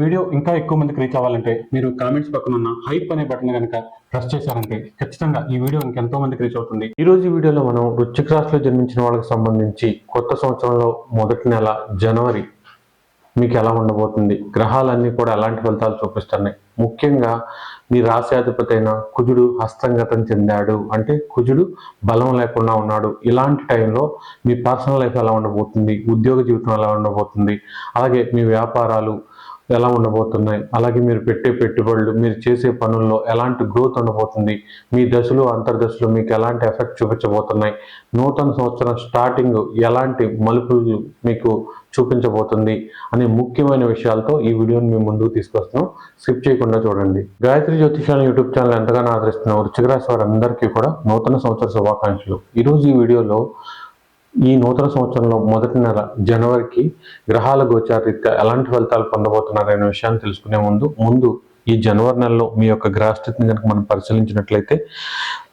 Video ఇంకా ఎక్కువ మందికి రీచ్ అవ్వాలంటే మీరు కామెంట్స్ పక్కన ఉన్న హైప్ అనే బటన్ కనుక ప్రెస్ చేశారంటే ఖచ్చితంగా ఈ వీడియో ఇంకెంతో మందికి రీచ్ అవుతుంది. ఈ రోజు వీడియోలో మనం రుచిక రాశిలో జన్మించిన వాళ్ళకి సంబంధించి కొత్త సంవత్సరంలో మొదటి నెల జనవరి మీకు ఎలా ఉండబోతుంది? గ్రహాలన్నీ కూడా ఎలాంటి ఫలితాలు చూపిస్తున్నాయి? ముఖ్యంగా మీ రాశ్యాధిపతి అయిన కుజుడు హస్తంగతం చెందాడు. అంటే కుజుడు బలం లేకుండా ఉన్నాడు. ఇలాంటి టైంలో మీ పర్సనల్ లైఫ్ ఎలా ఉండబోతుంది? ఉద్యోగ జీవితం ఎలా ఉండబోతుంది? అలాగే మీ వ్యాపారాలు ఎలా ఉండబోతున్నాయి? అలాగే మీరు పెట్టే పెట్టుబడులు మీరు చేసే పనుల్లో ఎలాంటి గ్రోత్ ఉండబోతుంది? మీ దశలు అంతర్దశలు మీకు ఎలాంటి ఎఫెక్ట్ చూపించబోతున్నాయి? నూతన సంవత్సరం స్టార్టింగ్ ఎలాంటి మలుపులు మీకు చూపించబోతుంది? అనే ముఖ్యమైన విషయాలతో ఈ వీడియోని మేము ముందుకు తీసుకొస్తున్నాం. స్కిప్ చేయకుండా చూడండి. గాయత్రి జ్యోతిషాల యూట్యూబ్ ఛానల్ ఎంతగానో ఆదరిస్తున్న వృచ్చిక రాశి వారందరికీ కూడా నూతన సంవత్సర శుభాకాంక్షలు. ఈరోజు ఈ వీడియోలో ఈ నూతన సంవత్సరంలో మొదటి నెల జనవరికి గ్రహాల గోచారీత్యా ఎలాంటి ఫలితాలు పొందబోతున్నారనే విషయాన్ని తెలుసుకునే ముందు ముందు ఈ జనవరి నెలలో మీ యొక్క గ్రహస్థితిని కనుక మనం పరిశీలించినట్లయితే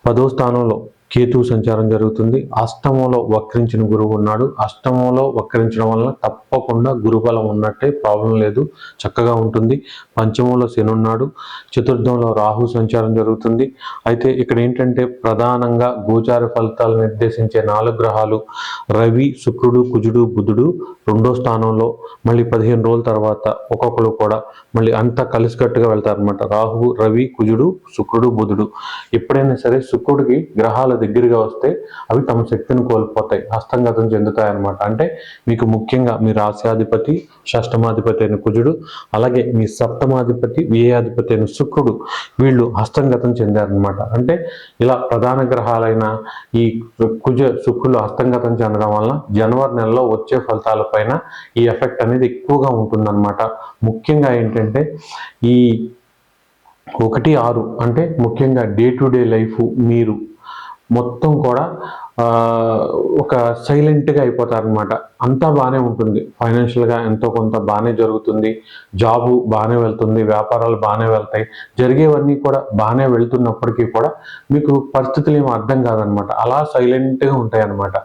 పదో స్థానంలో కేతువు సంచారం జరుగుతుంది. అష్టమంలో వక్రించిన గురువు ఉన్నాడు. అష్టమంలో వక్రించడం వలన తప్పకుండా గురుబలం ఉన్నట్టే ప్రాబ్లం లేదు. చక్కగా ఉంటుంది. పంచమంలో శని ఉన్నాడు. చతుర్థంలో రాహు సంచారం జరుగుతుంది. అయితే ఇక్కడ ఏంటంటే ప్రధానంగా గోచార ఫలితాలు నిర్దేశించే నాలుగు గ్రహాలు రవి శుక్రుడు కుజుడు బుధుడు రెండో స్థానంలో మళ్ళీ పదిహేను రోజుల తర్వాత ఒక్కొక్కరు కూడా మళ్ళీ అంతా కలిసికట్టుగా వెళ్తారనమాట రాహు రవి కుజుడు శుక్రుడు బుధుడు. ఎప్పుడైనా సరే శుక్రుడికి గ్రహాలు దగ్గరగా వస్తే అవి తమ శక్తిని కోల్పోతాయి హస్తంగతం చెందుతాయి అన్నమాట అంటే మీకు ముఖ్యంగా మీ రాశ్యాధిపతి షష్టమాధిపతి అయిన కుజుడు అలాగే మీ సప్తమాధిపతి వ్యయాధిపతి అయిన శుక్రుడు వీళ్ళు హస్తంగతం చెందారనమాట అంటే ఇలా ప్రధాన గ్రహాలైన ఈ కుజ శుక్రులు హస్తంగతం చెందడం వలన జనవరి నెలలో వచ్చే ఫలితాలపైన ఈ ఎఫెక్ట్ అనేది ఎక్కువగా ఉంటుందన్నమాట. ముఖ్యంగా ఏంటంటే ఈ ఒకటి ఆరు అంటే ముఖ్యంగా డే టు డే లైఫ్ మీరు మొత్తం కూడా ఒక సైలెంట్గా అయిపోతారనమాట అంతా బాగానే ఉంటుంది. ఫైనాన్షియల్గా ఎంతో కొంత బాగానే జరుగుతుంది. జాబు బాగానే వెళ్తుంది. వ్యాపారాలు బాగానే వెళ్తాయి. జరిగేవన్నీ కూడా బాగానే వెళ్తున్నప్పటికీ కూడా మీకు పరిస్థితులు ఏమో అర్థం కాదనమాట అలా సైలెంట్గా ఉంటాయి అనమాట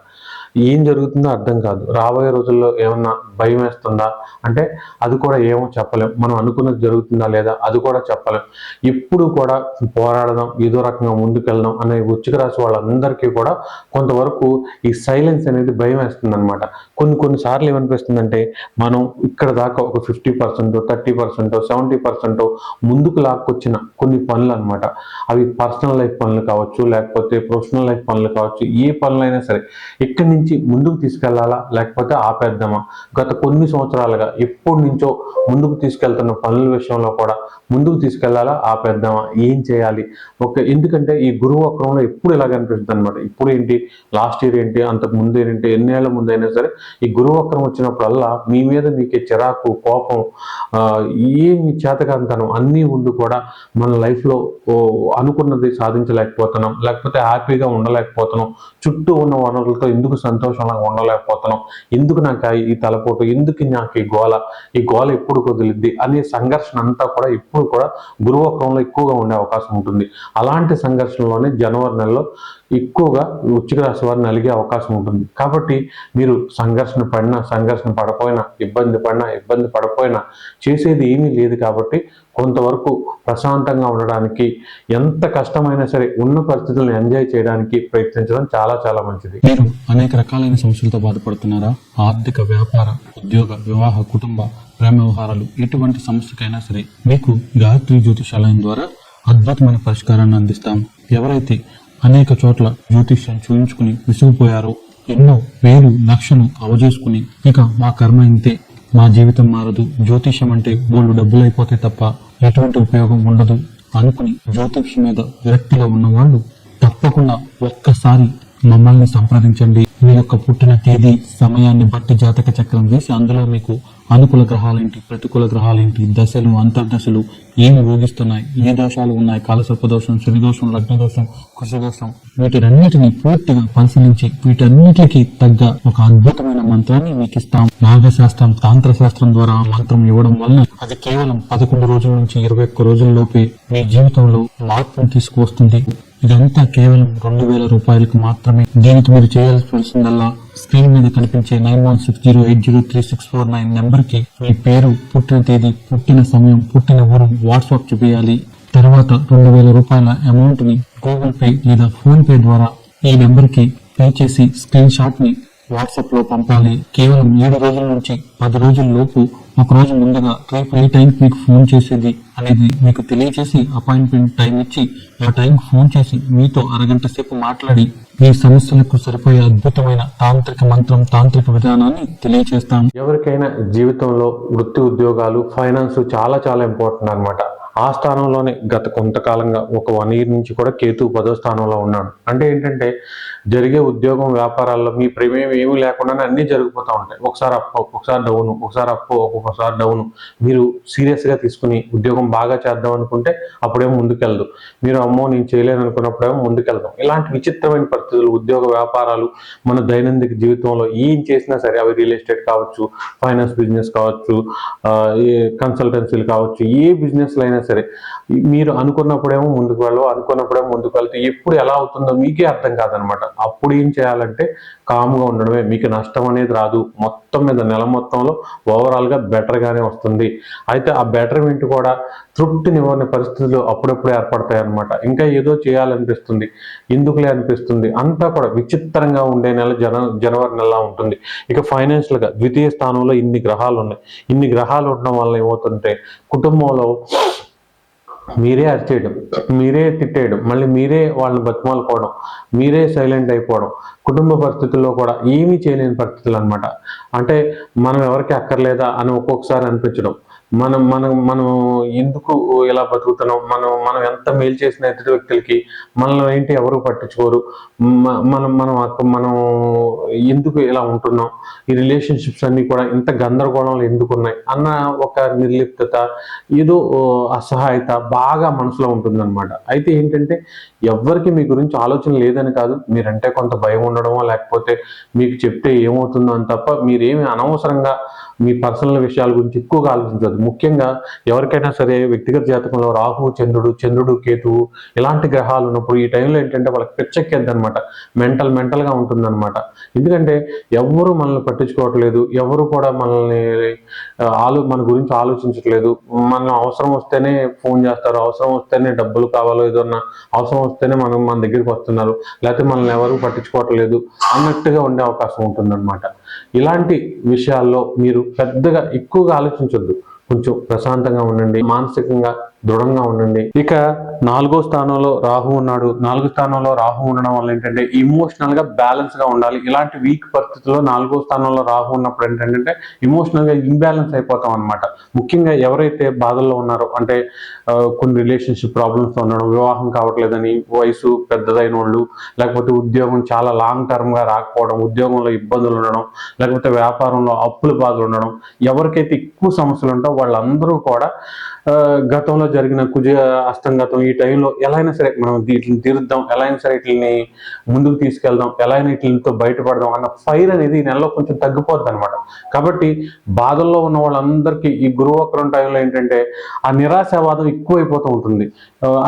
ఏం జరుగుతుందో అర్థం కాదు. రాబోయే రోజుల్లో ఏమన్నా భయం వేస్తుందా అంటే అది కూడా ఏమో చెప్పలేం. మనం అనుకున్నది జరుగుతుందా లేదా అది కూడా చెప్పలేం. ఎప్పుడు కూడా పోరాడదాం ఏదో రకంగా ముందుకెళ్దాం అనే వృచ్చిక రాశి వాళ్ళందరికీ కూడా కొంతవరకు ఈ సైలెన్స్ అనేది భయం వేస్తుంది అనమాట కొన్ని కొన్ని సార్లు ఏమనిపిస్తుందంటే మనం ఇక్కడ దాకా ఒక fifty percent thirty percent seventy percent ముందుకు లాక్కొచ్చిన కొన్ని పనులు అనమాట అవి పర్సనల్ లైఫ్ పనులు కావచ్చు లేకపోతే ప్రొఫెషనల్ లైఫ్ పనులు కావచ్చు ఏ పనులైనా సరే ఇక్కడి నుంచి ముందుకు తీసుకెళ్ళాలా లేకపోతే ఆపేద్దామా? గత కొన్ని సంవత్సరాలుగా ఎప్పటి నుంచో ముందుకు తీసుకెళ్తున్న పనుల విషయంలో కూడా ముందుకు తీసుకెళ్ళాలా ఆపేద్దామా ఏం చేయాలి? ఓకే ఎందుకంటే ఈ గురువు వక్రంలో ఎప్పుడు ఇలాగ అనిపిస్తుంది అనమాట ఇప్పుడు ఏంటి లాస్ట్ ఇయర్ ఏంటి అంతకు ముందు ఏంటి ఎన్నేళ్ళ ముందు అయినా సరే ఈ గురువు వక్రం వచ్చినప్పుడల్లా మీ మీద మీకే చిరాకు కోపం ఏమి చేతకాంతనం అన్నీ ఉండి కూడా మన లైఫ్లో అనుకున్నది సాధించలేకపోతున్నాం. లేకపోతే హ్యాపీగా ఉండలేకపోతున్నాం. చుట్టూ ఉన్న వనరులతో ఎందుకు సంతోషంగా ఉండలేకపోతున్నాం? ఎందుకు నాకు ఈ తలపోటు ఎందుకు నాకు ఈ గోల? ఈ గోల ఎప్పుడు కుదిలిద్ది అనే సంఘర్షణ అంతా కూడా ఇప్పుడు కూడా గురువక్రంలో ఎక్కువగా ఉండే అవకాశం ఉంటుంది. అలాంటి సంఘర్షణలోనే జనవరి నెలలో ఎక్కువగా వృచ్చిక రాశి వారిని నలిగే అవకాశం ఉంటుంది. కాబట్టి మీరు సంఘర్షణ పడినా సంఘర్షణ పడపోయినా ఇబ్బంది పడినా ఇబ్బంది పడపోయినా చేసేది ఏమీ లేదు కాబట్టి కొంతవరకు ప్రశాంతంగా ఉండడానికి ఎంత కష్టమైనా సరే ఉన్న పరిస్థితులను ఎంజాయ్ చేయడానికి ప్రయత్నించడం చాలా చాలా మంచిది. మీరు అనేక రకాలైన సమస్యలతో బాధపడుతున్నారా? ఆర్థిక వ్యాపార ఉద్యోగ వివాహ కుటుంబ ప్రేమ వ్యవహారాలు ఎటువంటి సమస్యకైనా సరే మీకు గాయత్రి జ్యోతిషాలయం ద్వారా అద్భుతమైన పరిష్కారాన్ని అందిస్తాం. ఎవరైతే అనేక చోట్ల జ్యోతిష్యం చూయించుకుని విసిగిపోయారు ఎన్నో వేలు లక్షలు అవజేసుకుని ఇక మా కర్మ ఇంతే. మా జీవితం మారదు. జ్యోతిష్యం అంటే బోళ్ళు డబ్బులు అయిపోతే తప్ప ఎటువంటి ఉపయోగం ఉండదు అనుకుని జ్యోతిష్యం మీద విరక్తిగా ఉన్న వాళ్ళు తప్పకుండా ఒక్కసారి మమ్మల్ని సంప్రదించండి. మీ యొక్క పుట్టిన తేదీ సమయాన్ని బట్టి జాతక చక్రం వేసి అందులో మీకు అనుకూల గ్రహాలేంటి ప్రతికూల గ్రహాలేంటి దశలు అంతర్దశలు ఏమి భోగిస్తున్నాయి ఏ దోషాలు ఉన్నాయి కాలసర్ప దోషం శనిదోషం లగ్న దోషం కుశ దోషం వీటినన్నిటిని పూర్తిగా పరిశీలించి వీటన్నిటికీ తగ్గ ఒక అద్భుతమైన మంత్రాన్ని మీకు ఇస్తాం. నాగశాస్త్రం తాంత్ర శాస్త్రం ద్వారా మంత్రం ఇవ్వడం వల్ల అది కేవలం పదకొండు రోజుల నుంచి ఇరవై ఒక్క రోజుల్లోపే మీ జీవితంలో మార్పును తీసుకువస్తుంది. ఇదంతా కేవలం రెండు వేల రూపాయలకు మాత్రమే. దీనికి మీరు చేయాల్సిందల్లా స్క్రీన్ మీద కనిపించే nine one six zero eight zero three six four nine నెంబర్కి మీ పేరు పుట్టిన తేదీ పుట్టిన సమయం పుట్టిన ఊరు వాట్సాప్ చూపించాలి తర్వాత రెండు వేల రూపాయల అమౌంట్ని గూగుల్ పే లేదా ఫోన్ పే ద్వారా ఈ నెంబర్కి పే చేసి స్క్రీన్ షాట్ని వాట్సాప్లో పంపాలి. కేవలం ఏడు రోజుల నుంచి పది రోజుల లోపు ఒక రోజు ముందుగా రేపు ఏ టైంకి మీకు ఫోన్ చేసేది అనేది మీకు తెలియజేసి అపాయింట్మెంట్ టైం ఇచ్చి ఆ టైంకి ఫోన్ చేసి మీతో అరగంట సేపు మాట్లాడి మీ సమస్యలకు సరిపోయే అద్భుతమైన తాంత్రిక మంత్రం తాంత్రిక విధానాన్ని తెలియచేస్తాం ఎవరికైనా జీవితంలో వృత్తి ఉద్యోగాలు ఫైనాన్స్ చాలా చాలా ఇంపార్టెంట్ అనమాట ఆ స్థానంలోనే గత కొంతకాలంగా ఒక వన్ ఇయర్ నుంచి కూడా కేతు పదో స్థానంలో ఉన్నాడు. అంటే ఏంటంటే జరిగే ఉద్యోగం వ్యాపారాల్లో మీ ప్రమేయం ఏమీ లేకుండానే అన్నీ జరిగిపోతూ ఉంటాయి. ఒకసారి అప్పు ఒకసారి డౌను ఒకసారి అప్పు ఒక్కొక్కసారి డౌను. మీరు సీరియస్గా తీసుకుని ఉద్యోగం బాగా చేద్దాం అనుకుంటే అప్పుడేమో ముందుకెళ్ళదు మీరు అమ్మో నేను చేయలేను అనుకున్నప్పుడేమో ముందుకెళ్దాం. ఇలాంటి విచిత్రమైన పరిస్థితులు ఉద్యోగ వ్యాపారాలు మన దైనందిక జీవితంలో ఏం చేసినా సరే అవి రియల్ ఎస్టేట్ కావచ్చు ఫైనాన్స్ బిజినెస్ కావచ్చు కన్సల్టెన్సీలు కావచ్చు ఏ బిజినెస్లు అయినా సరే. మీరు అనుకున్నప్పుడేమో ముందుకు వెళ్ళవు అనుకున్నప్పుడేమో ముందుకు వెళ్తే ఎప్పుడు ఎలా అవుతుందో మీకే అర్థం కాదనమాట. అప్పుడు ఏం చేయాలంటే కామ్గా ఉండడమే. మీకు నష్టం అనేది రాదు. మొత్తం మీద నెల మొత్తంలో ఓవరాల్గా బెటర్గానే వస్తుంది. అయితే ఆ బెటర్మెంట్ కూడా తృప్తినివ్వని పరిస్థితులు అప్పుడప్పుడు ఏర్పడతాయి అనమాట ఇంకా ఏదో చేయాలనిపిస్తుంది. ఎందుకులే అనిపిస్తుంది? అంతా కూడా విచిత్రంగా ఉండే నెల జన జనవరి నెల ఉంటుంది. ఇక ఫైనాన్షియల్గా ద్వితీయ స్థానంలో ఇన్ని గ్రహాలు ఉన్నాయి. ఇన్ని గ్రహాలు ఉండడం వల్ల ఏమవుతుంటే కుటుంబంలో మీరే అరిచేయడం మీరే తిట్టేయడం మళ్ళీ మీరే వాళ్ళని బతిమాలుకోవడం మీరే సైలెంట్ అయిపోవడం కుటుంబ పరిస్థితుల్లో కూడా ఏమీ చేయలేని పరిస్థితులు అనమాట అంటే మనం ఎవరికి అక్కర్లేదా అని ఒక్కొక్కసారి అనిపించడం. మనం మనం మనం ఎందుకు ఇలా బతుకుతున్నాం? మనం మనం ఎంత మేలు చేసిన ఎదుటి వ్యక్తులకి మనల్ని ఏంటి ఎవరు పట్టించుకోరు? మ- మనం మనం మనం ఎందుకు ఇలా ఉంటున్నాం? ఈ రిలేషన్షిప్స్ అన్ని కూడా ఇంత గందరగోళంలో ఎందుకు ఉన్నాయి అన్న ఒక నిర్లిప్తత ఏదో అసహాయత బాగా మనసులో ఉంటుందన్నమాట. అయితే ఏంటంటే ఎవరికి మీ గురించి ఆలోచన లేదని కాదు. మీరంటే కొంత భయం ఉండడమో లేకపోతే మీకు చెప్తే ఏమవుతుందో అని తప్ప మీరేమి అనవసరంగా మీ పర్సనల్ విషయాల గురించి ఎక్కువగా ఆలోచించదు. ముఖ్యంగా ఎవరికైనా సరే వ్యక్తిగత జాతకంలో రాహు చంద్రుడు చంద్రుడు కేతువు ఇలాంటి గ్రహాలు ఉన్నప్పుడు ఈ టైంలో ఏంటంటే వాళ్ళకి పిచ్చెక్కేద్ది అనమాట మెంటల్ మెంటల్గా ఉంటుందన్నమాట. ఎందుకంటే ఎవరు మనల్ని పట్టించుకోవట్లేదు. ఎవరు కూడా మనల్ని ఆలో మన గురించి ఆలోచించట్లేదు. మనం అవసరం వస్తేనే ఫోన్ చేస్తారు. అవసరం వస్తేనే డబ్బులు కావాలో ఏదన్నా అవసరం వస్తేనే మనం మన దగ్గరికి వస్తున్నారు. లేకపోతే మనల్ని ఎవరు పట్టించుకోవట్లేదు అన్నట్టుగా ఉండే అవకాశం ఉంటుందన్నమాట. ఇలాంటి విషయాల్లో మీరు పెద్దగా ఎక్కువగా ఆలోచించొద్దు. కొంచెం ప్రశాంతంగా ఉండండి మానసికంగా దృఢంగా ఉండండి. ఇక నాలుగో స్థానంలో రాహు ఉన్నాడు. నాలుగో స్థానంలో రాహు ఉండడం వల్ల ఏంటంటే ఇమోషనల్గా బ్యాలెన్స్గా ఉండాలి. ఇలాంటి వీక్ పరిస్థితుల్లో నాలుగో స్థానంలో రాహు ఉన్నప్పుడు ఏంటంటే ఇమోషనల్గా ఇంబ్యాలెన్స్ అయిపోతాం అనమాట ముఖ్యంగా ఎవరైతే బాధల్లో ఉన్నారో అంటే కొన్ని రిలేషన్షిప్ ప్రాబ్లమ్స్ ఉండడం వివాహం కావట్లేదని వయసు పెద్దదైన వాళ్ళు లేకపోతే ఉద్యోగం చాలా లాంగ్ టర్మ్గా రాకపోవడం ఉద్యోగంలో ఇబ్బందులు ఉండడం లేకపోతే వ్యాపారంలో అప్పుల బాధలు ఉండడం ఎవరికైతే ఎక్కువ సమస్యలు ఉంటాయో వాళ్ళందరూ కూడా గతంలో జరిగిన కుజ అస్తంగతం ఈ టైంలో ఎలా అయినా సరే మనం వీటిని తీరుద్దాం ఎలా అయినా సరే వీటిని ముందుకు తీసుకెళ్దాం ఎలా అయినా వీటితో బయటపడదాం అన్న ఫైర్ అనేది ఈ నెలలో కొంచెం తగ్గిపోద్ది అనమాట కాబట్టి బాధల్లో ఉన్న వాళ్ళందరికీ ఈ గురువక్రం టైంలో ఏంటంటే ఆ నిరాశావాదం ఎక్కువైపోతూ ఉంటుంది.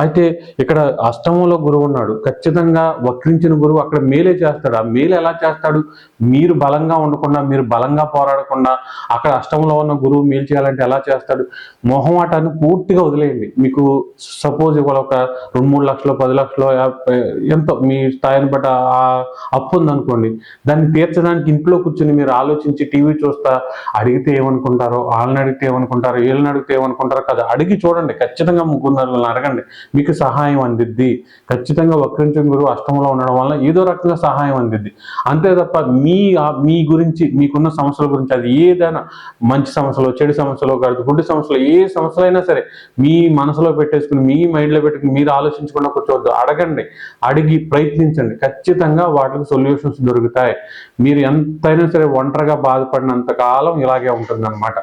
అయితే ఇక్కడ అష్టమంలో గురువు ఉన్నాడు. ఖచ్చితంగా వక్రించిన గురువు అక్కడ మేలే చేస్తాడు. ఆ మేలు ఎలా చేస్తాడు? మీరు బలంగా ఉండకుండా మీరు బలంగా పోరాడకుండా అక్కడ అష్టంలో ఉన్న గురువు మేలు చేయాలంటే ఎలా చేస్తాడు. మొహమాటాన్ని పూర్తిగా వదిలేయండి. మీకు సపోజ్ ఇవాళ ఒక రెండు మూడు లక్షలు పది లక్షలు ఎంతో మీ స్థాయిని బట్టి ఆ అప్పు ఉందనుకోండి. దాన్ని తీర్చడానికి ఇంట్లో కూర్చొని మీరు ఆలోచించి టీవీ చూస్తా అడిగితే ఏమనుకుంటారో వాళ్ళని అడిగితే ఏమనుకుంటారో వీళ్ళని అడిగితే ఏమనుకుంటారో కదా అడిగి చూడండి. ఖచ్చితంగా ముగ్గురు అడగండి. మీకు సహాయం అందిద్ది. ఖచ్చితంగా వక్రించం గురువు అష్టంలో ఉండడం వల్ల ఏదో రకంగా సహాయం అందిద్ది. అంతే తప్ప మీ మీ గురించి మీకున్న సమస్యల గురించి అది ఏదైనా మంచి సమస్యలు చెడు సమస్యలు కాదు. గుండె సమస్యలు ఏ సమస్యలు అయినా సరే మీ మనసులో పెట్టేసుకుని మీ మైండ్లో పెట్టుకుని మీరు ఆలోచించకుండా కూర్చోవద్దు. అడగండి. అడిగి ప్రయత్నించండి. ఖచ్చితంగా వాటికి సొల్యూషన్స్ దొరుకుతాయి. మీరు ఎంతైనా సరే ఒంటరిగా బాధపడినంత కాలం ఇలాగే ఉంటుందన్నమాట.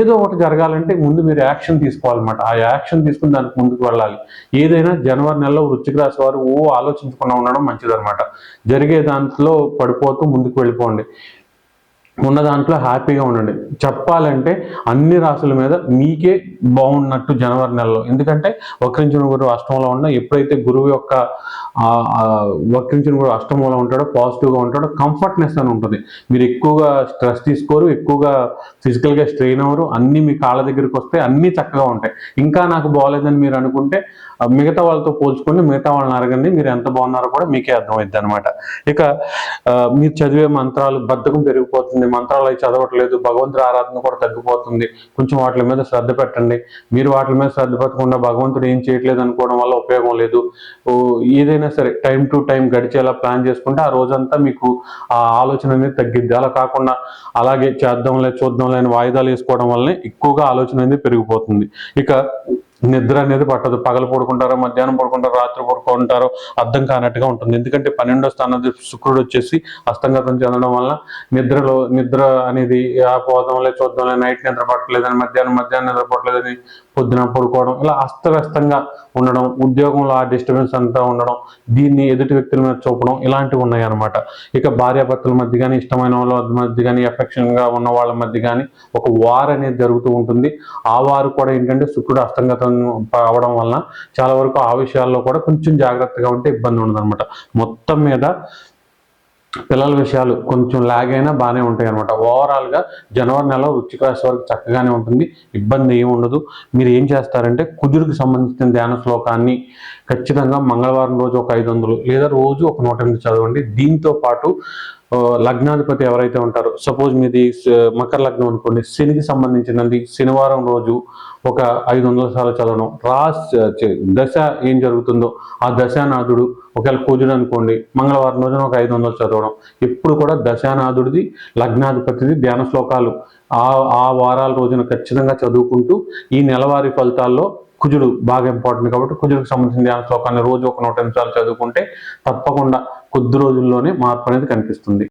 ఏదో ఒకటి జరగాలంటే ముందు మీరు యాక్షన్ తీసుకోవాలన్నమాట. ఆ యాక్షన్ తీసుకుని దానికి ముందుకు వెళ్ళాలి. ఏదైనా జనవరి నెలలో వృశ్చిక రాశి వారు ఓ ఆలోచించకుండా ఉండడం మంచిదన్నమాట. జరిగే దాంట్లో పడిపోతూ ముందుకు వెళ్ళిపోండి. ఉన్న దాంట్లో హ్యాపీగా ఉండండి. చెప్పాలంటే అన్ని రాసుల మీద మీకే బాగున్నట్టు జనవరి నెలలో. ఎందుకంటే వక్రించిన గురువు అష్టమంలో ఉన్న ఎప్పుడైతే గురువు యొక్క వక్రించిన గురువు అష్టమంలో ఉంటాడో పాజిటివ్గా ఉంటాడో కంఫర్ట్నెస్ అని ఉంటుంది. మీరు ఎక్కువగా స్ట్రెస్ తీసుకోరు ఎక్కువగా ఫిజికల్గా స్ట్రెయిన్ అవ్వరు అన్నీ మీ కాళ్ళ దగ్గరికి వస్తే అన్నీ చక్కగా ఉంటాయి. ఇంకా నాకు బాగోలేదని మీరు అనుకుంటే మిగతా వాళ్ళతో పోల్చుకొని మిగతా వాళ్ళని అడగండి మీరు ఎంత బాగున్నారో కూడా మీకే అర్థమవుతుంది అనమాట ఇక మీరు చదివే మంత్రాలు బద్ధకం పెరిగిపోతుంది మంత్రాలు అవి చదవట్లేదు భగవంతుడి ఆరాధన కూడా తగ్గిపోతుంది. కొంచెం వాటి మీద శ్రద్ధ పెట్టండి. మీరు వాటి మీద శ్రద్ధ పెట్టకుండా భగవంతుడు ఏం చేయట్లేదు అనుకోవడం వల్ల ఉపయోగం లేదు. ఏదైనా సరే టైం టు టైం గడిచేలా ప్లాన్ చేసుకుంటే ఆ రోజంతా మీకు ఆ ఆలోచన అనేది తగ్గిద్ది. అలా కాకుండా అలాగే చేద్దాంలే చూద్దాంలే అని వాయిదాలు వేసుకోవడం వల్లనే ఎక్కువగా ఆలోచన అనేది పెరిగిపోతుంది. ఇక నిద్ర అనేది పట్టదు. పగలు పడుకుంటారో మధ్యాహ్నం పడుకుంటారో రాత్రి పడుకుంటారో అర్థం కానట్టుగా ఉంటుంది. ఎందుకంటే పన్నెండో స్థానం శుక్రుడు వచ్చేసి అస్తంగతం చెందడం వల్ల నిద్రలో నిద్ర అనేది ఆ పోదాంలే చూద్దాంలే నైట్ నిద్ర పట్టలేదని మధ్యాహ్నం మధ్యాహ్నం నిద్ర పట్టలేదని పొద్దున పడుకోవడం ఇలా అస్తవ్యస్తంగా ఉండడం ఉద్యోగంలో ఆ డిస్టర్బెన్స్ అంతా ఉండడం దీన్ని ఎదుటి వ్యక్తుల మీద చూపడం ఇలాంటివి ఉన్నాయి అనమాట ఇక భార్యాభర్తల మధ్య కానీ ఇష్టమైన వాళ్ళ మధ్య కానీ ఎఫెక్షన్గా ఉన్న వాళ్ళ మధ్య కానీ ఒక వార్ అనేది జరుగుతూ ఉంటుంది. ఆ వారు కూడా ఏంటంటే శుక్రుడు అస్తంగతం అవడం వలన చాలా వరకు ఆ విషయాల్లో కూడా కొంచెం జాగ్రత్తగా ఉంటే ఇబ్బంది ఉండదు మొత్తం మీద పిల్లల విషయాలు కొంచెం లాగ్ అయినా బాగానే ఉంటాయి అనమాట ఓవరాల్గా జనవరి నెల వృచ్చిక రాశి వరకు చక్కగానే ఉంటుంది. ఇబ్బంది ఏమి ఉండదు. మీరు ఏం చేస్తారంటే కుజుడికి సంబంధించిన ధ్యాన శ్లోకాన్ని ఖచ్చితంగా మంగళవారం రోజు ఒక ఐదు వందలు లేదా రోజు ఒక నూట ఎనిమిది చదవండి. దీంతో పాటు లగ్నాధిపతి ఎవరైతే ఉంటారో సపోజ్ మీది మకర లగ్నం అనుకోండి శనికి సంబంధించినది శనివారం రోజు ఒక ఐదు వందల సార్లు చదవడం. రాస్ దశ ఏం జరుగుతుందో ఆ దశానాథుడు ఒకవేళ కుజుడు అనుకోండి మంగళవారం రోజున ఒక ఐదు వందలు చదవడం. ఎప్పుడు కూడా దశానాథుడిది లగ్నాధిపతిది ధ్యాన శ్లోకాలు. ఆ ఆ వారాల రోజున ఖచ్చితంగా చదువుకుంటూ ఈ నెలవారీ ఫలితాల్లో కుజుడు బాగా ఇంపార్టెంట్ కాబట్టి కుజుడికి సంబంధించిన ధ్యాన శ్లోకాన్ని రోజు ఒక నూట నిమిషాలు చదువుకుంటే తప్పకుండా కొద్ది రోజుల్లోనే మార్పు అనేది కనిపిస్తుంది.